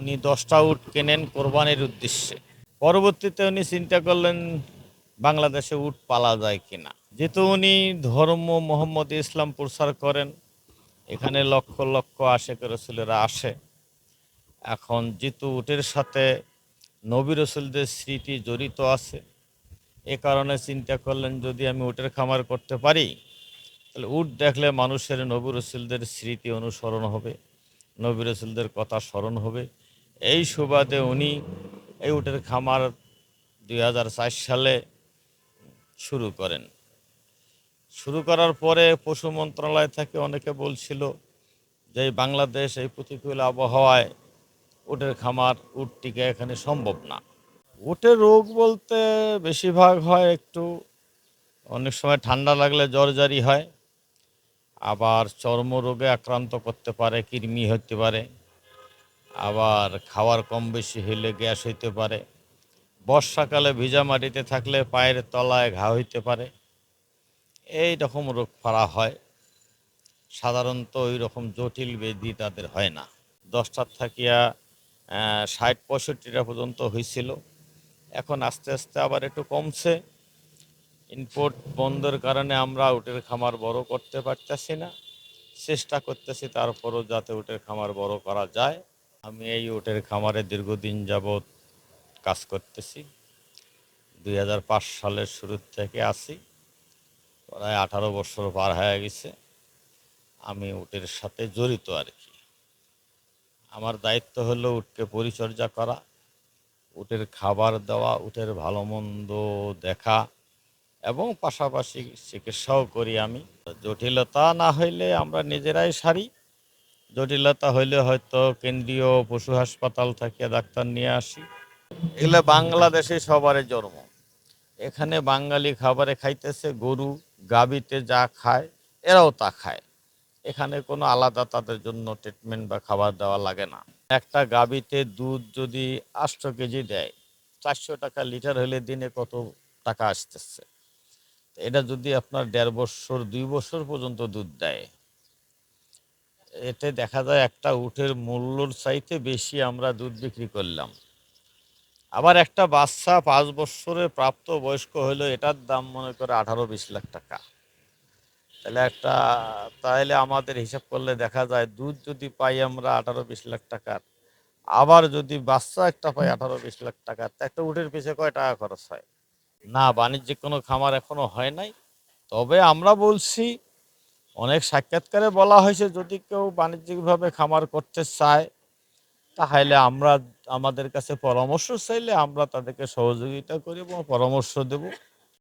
উনি দশটা উট কেনেন কোরবানির উদ্দেশ্যে। পরবর্তীতে উনি চিন্তা করলেন বাংলাদেশে উট পালা যায় কিনা। যেহেতু উনি ধর্ম মোহাম্মদ ইসলাম প্রচার করেন, এখানে লক্ষ লক্ষ আশেক রসুলেরা আসে। এখন যেহেতু উটের সাথে নবী রসুলদের স্মৃতি জড়িত আছে, এ কারণে চিন্তা করলেন যদি আমি উটের খামার করতে পারি, তাহলে উট দেখলে মানুষের নবী রসুলদের স্মৃতি অনুসরণ হবে, নবী রসুলদের কথা স্মরণ হবে। এই সুবাদে উনি এই উটের খামার দুই সালে শুরু করেন। শুরু করার পরে পশু মন্ত্রণালয় থেকে অনেকে বলছিল যে বাংলাদেশ, এই প্রতিকূল আবহাওয়ায় উটের খামার, উটটিকে এখানে সম্ভব না। উটের রোগ বলতে বেশিরভাগ হয় একটু, অনেক সময় ঠান্ডা লাগলে জ্বর জারি হয়, আবার চর্মরোগে আক্রান্ত করতে পারে, কৃমি হতে পারে। আবার খাওয়ার কম বেশি হইলে গ্যাস হইতে পারে। বর্ষাকালে ভিজা মাটিতে থাকলে পায়ের তলায় ঘা হইতে পারে। এই রকম রোগ ফাড়া হয়। সাধারণত ওই রকম জটিল ব্যাধি তাদের হয় না। দশটার থাকিয়া ষাট পঁয়ষট্টিটা পর্যন্ত হয়েছিল এখন আস্তে আস্তে আবার একটু কমছে। ইনপোর্ট বন্ধের কারণে আমরা উটের খামার বড় করতে পারতেছি না। চেষ্টা করতেছি তারপরও যাতে উটের খামার বড় করা যায়। আমি এই উটের খামারে দীর্ঘদিন যাবৎ কাজ করতেছি। দুই হাজার পাঁচ সালের শুরুর থেকে আসি প্রায় আঠারো বছর পার হয়ে গেছে। আমি উটের সাথে জড়িত আর কি। আমার দায়িত্ব হলো উটকে পরিচর্যা করা, উটের খাবার দেওয়া, উটের ভালো মন্দ দেখা এবং পাশাপাশি চিকিৎসাও করি আমি। জটিলতা না হইলে আমরা নিজেরাই সারি। জটিলতা হইলে হয়তো কেন্দ্রীয় পশু হাসপাতাল থেকে ডাক্তার নিয়ে আসি। এগুলো বাংলাদেশে সবারই জন্ম। এখানে বাঙালি খাবারে খাইতেছে, গরু গাবিতে যা খায়, এরাও তা খায়। এখানে কোনো আলাদা তাদের জন্য ট্রিটমেন্ট বা খাবার দেওয়া লাগে না। একটা গাবিতে দুধ যদি আটশো কেজি দেয়, চারশো টাকা লিটার হলে দিনে কত টাকা আসতেছে? এটা যদি আপনার দেড় বছর, দুই বছর পর্যন্ত দুধ দেয় এতে দেখা যায় একটা উটের মূল্যর চাইতে বেশি আমরা দুধ বিক্রি করলাম। আবার একটা বাচ্চা পাঁচ বছরের প্রাপ্ত বয়স্ক হলো এটার দাম মনে করে আঠারো বিশ লাখ টাকা। তাহলে একটা, তাহলে আমাদের হিসাব করলে দেখা যায় দুধ যদি পাই আমরা আঠারো বিশ লাখ টাকার। আবার যদি বাচ্চা একটা পাই আঠারো বিশ লাখ টাকার, তা একটা উটের পিছিয়ে কয় টাকা খরচ হয়? না, বাণিজ্যিক কোনো খামার এখনও হয় নাই। তবে আমরা বলছি অনেক সাক্ষাৎকারে বলা হয়েছে, যদি কেউ বাণিজ্যিকভাবে খামার করতে চায়, তাহলে আমরা আমাদের কাছে পরামর্শ চাইলে আমরা তাদেরকে সহযোগিতা করি এবং পরামর্শ দেব।